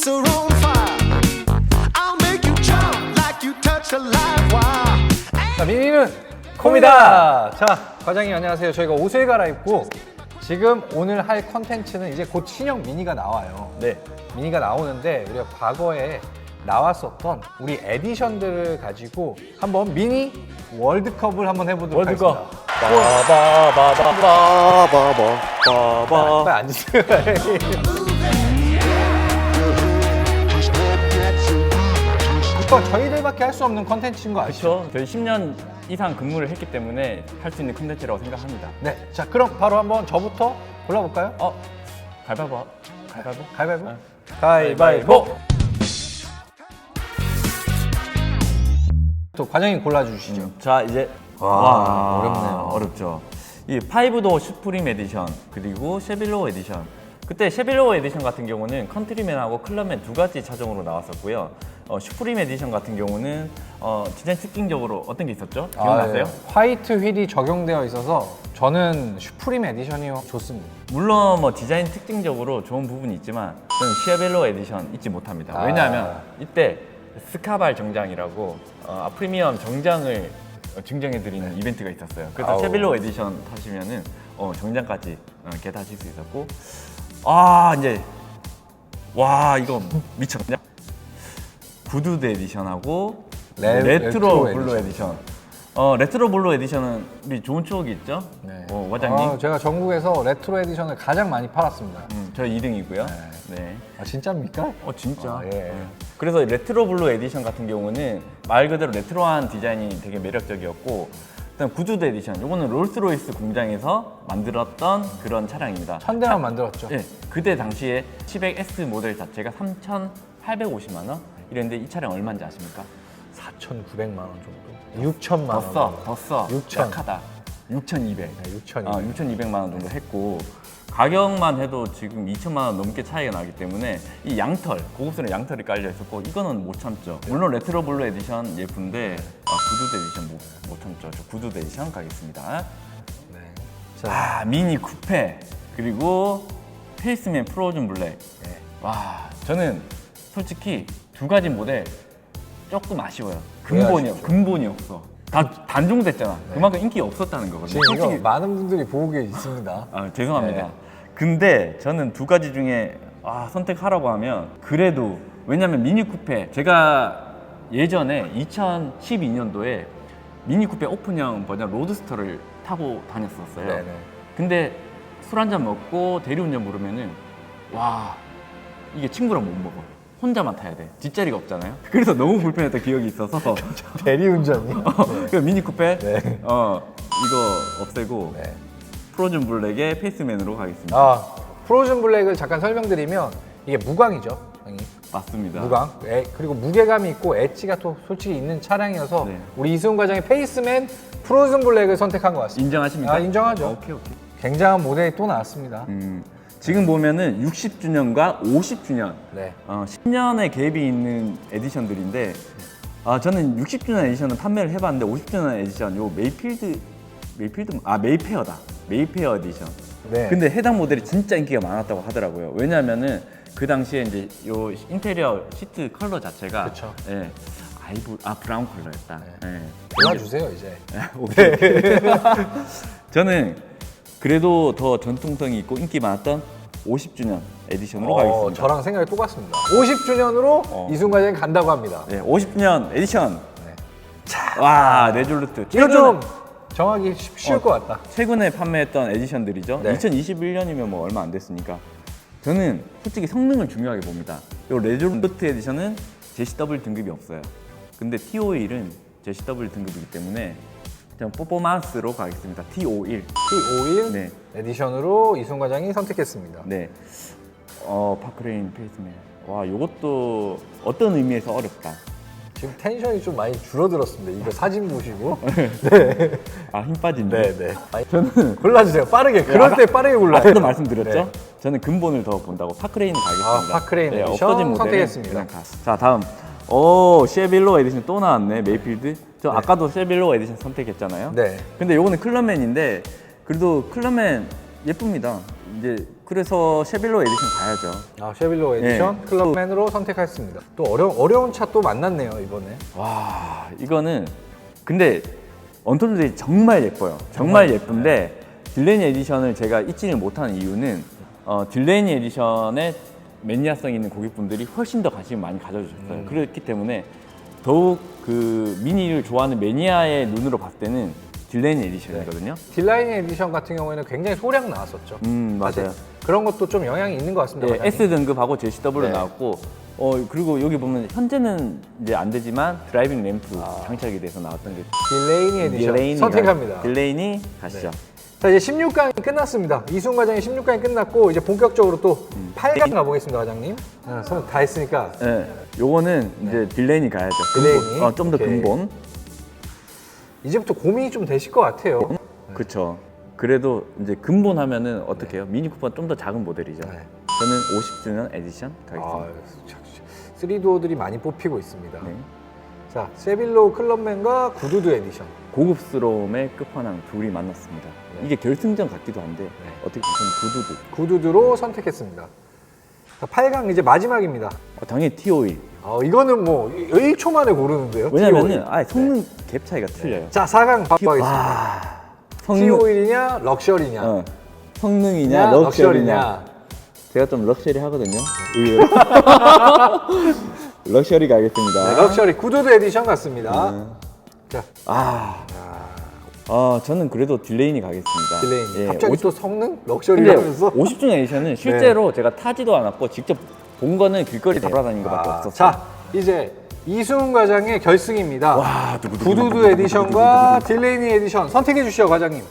boots are on fire. I'll make you jump like you touch a live wire. 자, 미니는 콤이다. 자, 과장님 안녕하세요. 저희가 옷을 갈아입고 지금 오늘 할 컨텐츠는 이제 곧 신형 미니가 나와요. 네. 미니가 나오는데 우리가 과거에 나왔었던 우리 에디션들을 가지고 한번 미니 월드컵을 한번 해보도록 월드컵. 하겠습니다. 빠바바바바바바바. 빨리 앉으세요. 이거 저희들밖에 할 수 없는 컨텐츠인 거 아시죠? 그렇죠. 저희 10년 이상 근무를 했기 때문에 할 수 있는 컨텐츠라고 생각합니다. 네. 자, 그럼 바로 한번 저부터 골라볼까요? 어, 가위바위보. 가위바위보. 가위바위보. 네. 가위바위보. 또 과장님 골라주시죠. 자, 이제 와, 어렵네요. 어렵죠. 이 파이브도 슈프림 에디션 그리고 쉐빌로우 에디션. 그때 쉐빌로우 에디션 같은 경우는 컨트리맨하고 클럽맨 두 가지 차종으로 나왔었고요. 어, 슈프림 에디션 같은 경우는 어, 디자인 특징적으로 어떤 게 있었죠? 기억나세요? 아, 네. 화이트 휠이 적용되어 있어서 저는 슈프림 에디션이 좋습니다. 물론 뭐 디자인 특징적으로 좋은 부분이 있지만 저는 쉐벨로 에디션 잊지 못합니다. 아. 왜냐하면 이때 스카발 정장이라고 어, 아, 프리미엄 정장을 어, 증정해드리는 이벤트가 있었어요. 그래서 네. 아우. 쉐벨로 에디션 타시면은 어, 정장까지 어, 겟하실 수 있었고 아 이제 와 이거 미쳤냐? 구두드 에디션하고 레- 레트로, 레트로 블루 에디션. 어 레트로 블루 에디션은 우리 좋은 추억이 있죠? 네. 어, 과장님. 아, 제가 전국에서 레트로 에디션을 가장 많이 팔았습니다. 음, 저 2등이고요. 네. 네. 아, 진짜입니까? 어 진짜. 아, 예. 네. 그래서 레트로 블루 에디션 같은 경우는 말 그대로 레트로한 디자인이 되게 매력적이었고 일단 구두드 에디션. 이거는 롤스로이스 공장에서 만들었던 그런 차량입니다. 천 대만 만들었죠. 네. 그때 당시에 700S 모델 자체가 3,850만 원 이랬는데 이 차량 얼마인지 아십니까? 4,900만 원 정도. 6천만 더 원. 써, 더 써. 6,000. 약하다. 6,200. 네, 6,200. 어, 6,200만 원 정도 했고 가격만 해도 지금 2천만 원 넘게 차이가 나기 때문에 이 양털 고급스러운 양털이 깔려 있었고 이거는 못 참죠. 물론 레트로 블루 에디션 예쁜데 아, 구두드 에디션 못, 못 참죠. 저 구두드 에디션 가겠습니다. 네. 자, 아 미니 쿠페 그리고 페이스맨 프로즌 블랙. 네. 와 저는 솔직히 두 가지 모델 조금 아쉬워요. 왜 근본이? 근본이 없어. 다 단종됐잖아. 그만큼 인기 없었다는 거거든요. 지금 이거 솔직히 많은 분들이 보고 계십니다. 아, 죄송합니다. 네. 근데 저는 두 가지 중에 아, 선택하라고 하면 그래도 왜냐면 미니 쿠페 제가 예전에 2012년도에 미니 쿠페 오픈형 버전 로드스터를 타고 다녔었어요. 네네. 근데 술 한 잔 먹고 대리운전 부르면은 와 이게 친구랑 못 먹어. 혼자만 타야 돼. 뒷자리가 없잖아요. 그래서 너무 불편했던 기억이 있어서 대리운전이. 그 미니 쿠페 네. 어 이거 없애고 네. 프로즌 블랙의 페이스맨으로 가겠습니다. 아, 프로즌 블랙을 잠깐 설명드리면 이게 무광이죠. 형님. 맞습니다. 무광. 애- 그리고 무게감이 있고 엣지가 또 솔직히 있는 차량이어서 네. 우리 이승훈 과장이 페이스맨 프로즌 블랙을 선택한 것 같습니다. 인정하십니까? 아, 인정하죠. 오케이 오케이. 굉장한 모델이 또 나왔습니다. 음, 지금 보면은 60주년과 50주년, 네. 어, 10년의 갭이 있는 에디션들인데, 아 저는 60주년 에디션은 판매를 해봤는데 50주년 에디션 요 메이필드 메이필드 아 메이페어다 메이페어 에디션. 네. 근데 해당 모델이 진짜 인기가 많았다고 하더라고요. 왜냐하면은 그 당시에 이제 요 인테리어 시트 컬러 자체가 그쵸. 예, 아이보 아 브라운 컬러였다. 예. 골라주세요 이제. 오케이. 저는 그래도 더 전통성이 있고 인기 많았던 50주년 에디션으로 어, 가겠습니다. 저랑 생각이 똑같습니다. 50주년으로 어. 이승훈 과장이 간다고 합니다. 네, 50주년 에디션. 네. 와, 레졸루트. 이거 좀 정하기 쉽- 쉬울 어. 것 같다. 최근에 판매했던 에디션들이죠. 네. 2021년이면 뭐 얼마 안 됐으니까. 저는 솔직히 성능을 중요하게 봅니다. 이 레졸루트 에디션은 JCW 등급이 없어요. 근데 T51은 JCW 등급이기 때문에 그냥 퍼포먼스로 가겠습니다. T51. T51 네. 에디션으로 이승훈 과장이 선택했습니다. 네. 어, 파크레인 페이스맨. 와, 이것도 어떤 의미에서 어렵다. 지금 텐션이 좀 많이 줄어들었습니다. 이거 사진 보시고. 아, 힘 빠진데. 네, 네. 저는 골라주세요. 빠르게. 그럴 때 빠르게 골라요. 아까도 말씀드렸죠? 네. 저는 근본을 더 본다고 파크레인 가겠습니다. 아, 파크레인 에디션 없어진 모델은 선택했습니다. 그냥 가. 자, 다음. 오, 쉐빌로 에디션 또 나왔네. 메이필드. 저 아까도 쉐빌로 에디션 선택했잖아요. 네. 근데 요거는 클럽맨인데 그래도 클럽맨 예쁩니다. 이제 그래서 쉐빌로 에디션 가야죠. 아, 쉐빌로 에디션 네. 클럽맨으로 선택했습니다. 또 어려, 어려운 차 또 만났네요, 이번에. 와 이거는 근데 언톨드들이 정말 예뻐요. 정말 예쁜데 딜레니 에디션을 제가 잊지를 못하는 이유는 어, 딜레니 에디션의 매니아성 있는 고객분들이 훨씬 더 관심을 많이 가져주셨어요. 그렇기 때문에 더욱 그 미니를 좋아하는 매니아의 눈으로 봤을 때는 딜레니 에디션이거든요. 딜라인 에디션 같은 경우에는 굉장히 소량 나왔었죠. 음 맞아요. 사실 그런 것도 좀 영향이 있는 것 같습니다. 예, 과장님. S 등급하고 JCW 네. 나왔고 어 그리고 여기 보면 현재는 이제 안 되지만 드라이빙 램프 장착이 돼서 나왔던 게 딜레이니 에디션 선택합니다. 가- 딜레이니 가시죠. 자 이제 16강이 끝났습니다. 이승훈 과장이 16강이 끝났고 이제 본격적으로 또 음. 8강 가보겠습니다, 과장님. 아, 손다 했으니까 예, 요거는 이제 딜레이니 가야죠. 근본. 어, 좀더 오케이. 근본. 이제부터 고민이 좀 되실 것 같아요. 그쵸. 그래도 이제 근본 하면은 어떻게 해요? 미니 쿠퍼는 좀더 작은 모델이죠. 네. 저는 50주년 에디션 아, 가겠습니다. 쓰리도어들이 많이 뽑히고 있습니다. 네. 자, 세빌로 클럽맨과 구두드 에디션. 고급스러움의 끝판왕 둘이 만났습니다. 네. 이게 결승전 같기도 한데 어떻게 보면 구두도. 구두드로 선택했습니다. 자, 8강 이제 마지막입니다. 어, 당연히 T51. 어, 이거는 뭐 1초 만에 고르는데요. 왜냐면은 T51. 아 성능 갭 차이가 틀려요. 자, 4강 바로 하겠습니다. 아, 성능, T51이냐, 럭셔리냐. 어, 성능이냐 냐, 럭셔리냐. 제가 좀 럭셔리 하거든요. 의외로. 럭셔리 가겠습니다. 네, 럭셔리 구두드 에디션 같습니다. 네. 자, 아, 아, 저는 그래도 딜레인이 가겠습니다. 딜레인. 예, 갑자기 오십- 또 성능? 럭셔리 근데 하면서. 50주년 에디션은 실제로 제가 타지도 않았고 직접 본 거는 길거리 돌아다닌 것밖에 아, 없었어요. 자, 이제 이승훈 과장의 결승입니다. 와, 구두드 에디션과 딜레이니 에디션 선택해 주시죠, 과장님.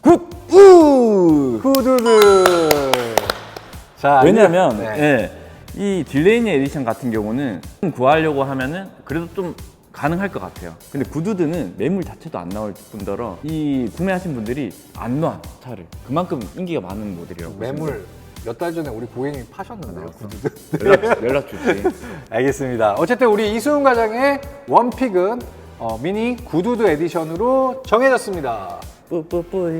굿! 우! 구두드. 자, 왜냐면 네. 예, 이 딜레이니 에디션 같은 경우는 구하려고 하면은 그래도 좀 가능할 것 같아요. 근데 구두드는 매물 자체도 안 나올 뿐더러 이 구매하신 분들이 안 놔 차를 그만큼 인기가 많은 모델이라고 매물 몇 달 전에 우리 고객님이 파셨는데요, 구두드. 연락, 연락 주지. 알겠습니다. 어쨌든 우리 이승훈 과장의 원픽은 어, 미니 구두드 에디션으로 정해졌습니다. 뿌뿌뿌이.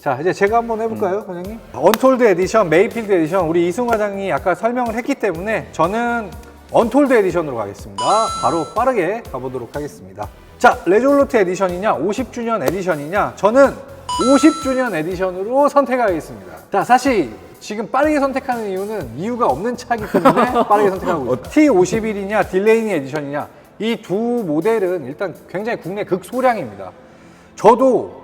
자, 이제 제가 한번 해볼까요, 과장님? 언톨드 에디션, 메이필드 에디션, 우리 이승훈 과장이 아까 설명을 했기 때문에 저는 언톨드 에디션으로 가겠습니다. 바로 빠르게 가보도록 하겠습니다. 자, 레졸루트 에디션이냐, 50주년 에디션이냐, 저는 50주년 에디션으로 선택하겠습니다. 자, 사실 지금 빠르게 선택하는 이유는 이유가 없는 차이기 때문에 빠르게 선택하고 있습니다. T51이냐, 딜레이니 에디션이냐, 이 두 모델은 일단 굉장히 국내 극소량입니다. 저도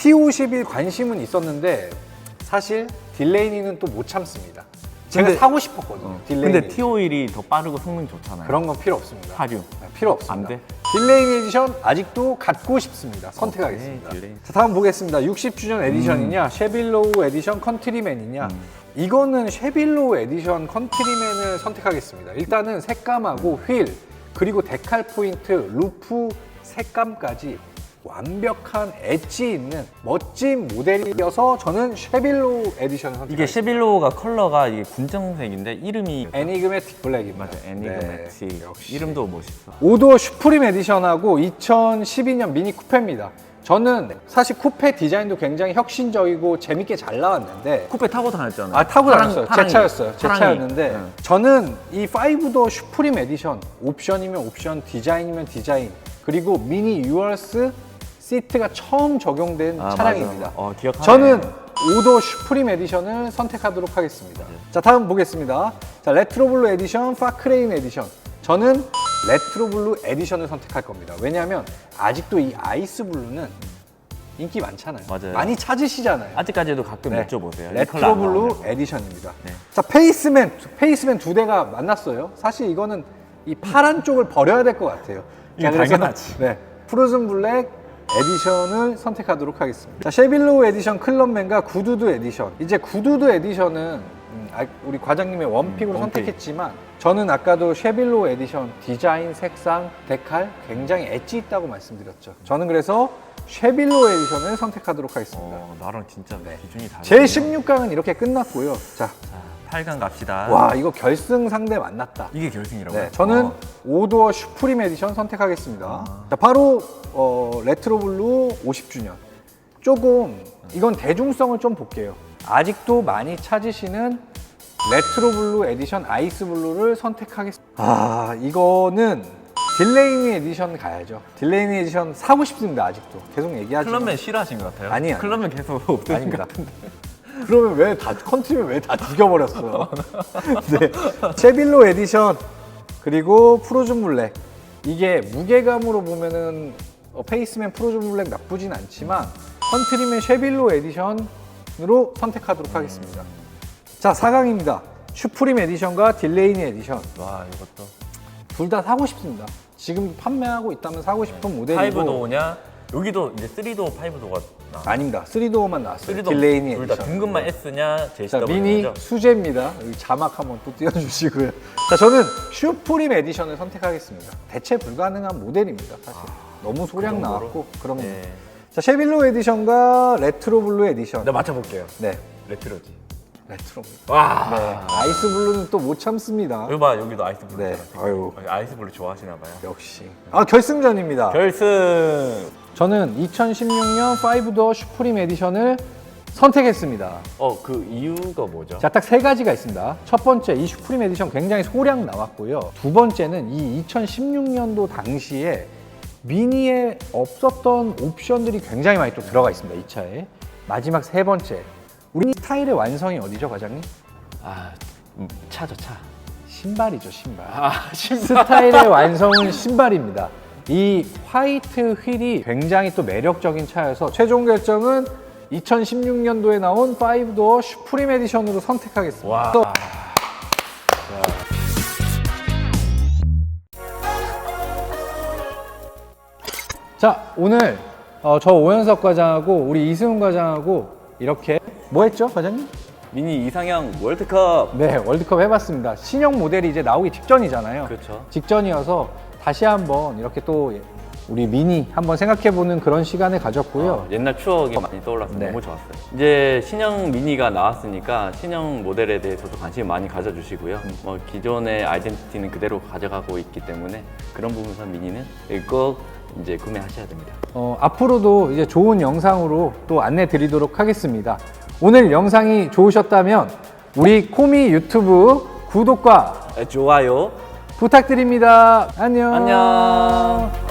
T51 관심은 있었는데 사실 딜레이니는 또 못 참습니다. 제가 근데- 사고 싶었거든요. 딜레이니. 근데 T51이 더 빠르고 성능 좋잖아요. 그런 건 필요 없습니다. 하류. 네, 필요 없습니다. 안 돼? 딜레이니 에디션 아직도 갖고 싶습니다. 선택하겠습니다. 오케이, 딜레이니. 자, 다음 보겠습니다. 60주년 에디션이냐, 음. 쉐빌로우 에디션 컨트리맨이냐. 이거는 쉐빌로우 에디션 컨트리맨을 선택하겠습니다. 일단은 색감하고 휠, 그리고 데칼 포인트, 루프 색감까지 완벽한 엣지 있는 멋진 모델이어서 저는 쉐빌로우 에디션을 선택합니다. 이게 쉐빌로우가 컬러가 이게 군정색인데 이름이 애니그매틱 블랙입니다. 맞아 애니그매틱 네, 역시. 이름도 멋있어. 오도어 슈프림 에디션하고 2012년 미니 쿠페입니다. 저는 사실 쿠페 디자인도 굉장히 혁신적이고 재밌게 잘 나왔는데 쿠페 타고 다녔잖아요. 아 타고 파랑- 다녔어요. 제 파랑이. 차였어요. 제 파랑이. 차였는데 응. 저는 이 5도어 슈프림 에디션 옵션이면 옵션, 디자인이면 디자인 그리고 미니 유얼스 시트가 처음 적용된 아, 차량입니다. 맞아. 어, 기억하네. 저는 5도 슈프림 에디션을 선택하도록 하겠습니다. 자, 다음 보겠습니다. 자, 레트로블루 에디션, 파크레인 에디션. 저는 레트로블루 에디션을 선택할 겁니다. 왜냐하면 아직도 이 아이스 블루는 인기 많잖아요. 맞아요. 많이 찾으시잖아요. 아직까지도 가끔 네. 여쭤보세요. 이 컬러 안 레트로블루 나오냐고. 에디션입니다. 네. 자, 페이스맨, 페이스맨 두 대가 만났어요. 사실 이거는 이 파란 쪽을 버려야 될 것 같아요. 이거 자, 그래서 당연하지. 네, 프로즌 블랙 에디션을 선택하도록 하겠습니다. 자, 쉐빌로우 에디션 클럽맨과 구두드 에디션. 이제 구두드 에디션은 음, 아, 우리 과장님의 원픽으로 음, 원픽. 선택했지만 저는 아까도 쉐빌로우 에디션 디자인, 색상, 데칼 굉장히 엣지 있다고 말씀드렸죠. 저는 그래서 쉐빌로우 에디션을 선택하도록 하겠습니다. 어, 나랑 진짜 기준이 다르네. 제 16강은 이렇게 끝났고요. 자, 자, 8강 갑시다. 와 이거 결승 상대 만났다. 이게 결승이라고요? 네, 저는 어. 오도어 슈프림 에디션 선택하겠습니다. 자, 바로 어, 레트로 블루 50주년. 조금 이건 대중성을 좀 볼게요. 아직도 많이 찾으시는 레트로 블루 에디션 아이스 블루를 선택하겠습니다. 아, 이거는 딜레이니 에디션 가야죠. 딜레이니 에디션 사고 싶습니다. 아직도 계속 얘기하지만 클럽맨 싫어하신 것 같아요. 아니요, 아니요. 클럽맨 계속 없으니까. 아닙니다. 그러면 왜 다 컨트리를 왜다 죽여버렸어요? 네, 체빌로 에디션 그리고 프로즌 블랙 이게 무게감으로 보면은 어, 페이스맨 프로즌 블랙 나쁘진 않지만 컨트리맨 쉐빌로 에디션으로 선택하도록 하겠습니다. 자 4강입니다. 슈프림 에디션과 딜레이니 에디션 와 이것도 둘 다 사고 싶습니다. 지금 판매하고 있다면 사고 싶은 모델이고 파이브 도어냐? 여기도 이제 3도어, 5도어가 나. 아닙니다. 3도어만 나왔어요. 3도어 딜레이니 둘다 에디션. 등급만 S냐, 자, JCW냐? 미니 수제입니다. 여기 자막 한번 또 띄워주시고요. 자, 저는 슈프림 에디션을 선택하겠습니다. 대체 불가능한 모델입니다, 사실. 너무 소량 그 정도로? 나왔고 그런 거. 네. 자, 쉐빌로 에디션과 레트로 블루 에디션. 내가 맞춰볼게요. 네, 레트로지. 레트로. 네, 와. 아이스 블루는 또 못 참습니다. 여기 봐, 여기도 아이스 블루. 네, 아유, 아이스 블루 좋아하시나 봐요. 역시. 아, 결승전입니다. 결승. 저는 2016년 5도어 슈프림 에디션을 선택했습니다. 어, 그 이유가 뭐죠? 자, 딱 세 가지가 있습니다. 첫 번째, 이 슈프림 에디션 굉장히 소량 나왔고요. 두 번째는 이 2016년도 당시에 미니에 없었던 옵션들이 굉장히 많이 또 들어가 있습니다. 이 차에. 마지막 세 번째, 우리 스타일의 완성이 어디죠, 과장님? 아, 음, 차죠, 차. 신발이죠, 신발. 아, 심사. 스타일의 완성은 신발입니다. 이 화이트 휠이 굉장히 또 매력적인 차여서 최종 결정은 2016년도에 나온 5도어 슈프림 에디션으로 선택하겠습니다. 와. 또 자, 오늘 어, 저 오현석 과장하고 우리 이승훈 과장하고 이렇게 뭐 했죠, 과장님? 미니 이상형 월드컵. 네, 월드컵 해봤습니다. 신형 모델이 이제 나오기 직전이잖아요. 그렇죠. 직전이어서 다시 한번 이렇게 또 우리 미니 한번 생각해보는 그런 시간을 가졌고요. 어, 옛날 추억이 많이 떠올라서 네. 너무 좋았어요. 이제 신형 미니가 나왔으니까 신형 모델에 대해서도 관심 많이 가져주시고요. 음. 뭐 기존의 아이덴티티는 그대로 가져가고 있기 때문에 그런 부분에서 미니는 꼭 이제 구매하셔야 됩니다. 어, 앞으로도 이제 좋은 영상으로 또 안내 드리도록 하겠습니다. 오늘 영상이 좋으셨다면 우리 코미 유튜브 구독과 좋아요. 부탁드립니다. 안녕. 안녕.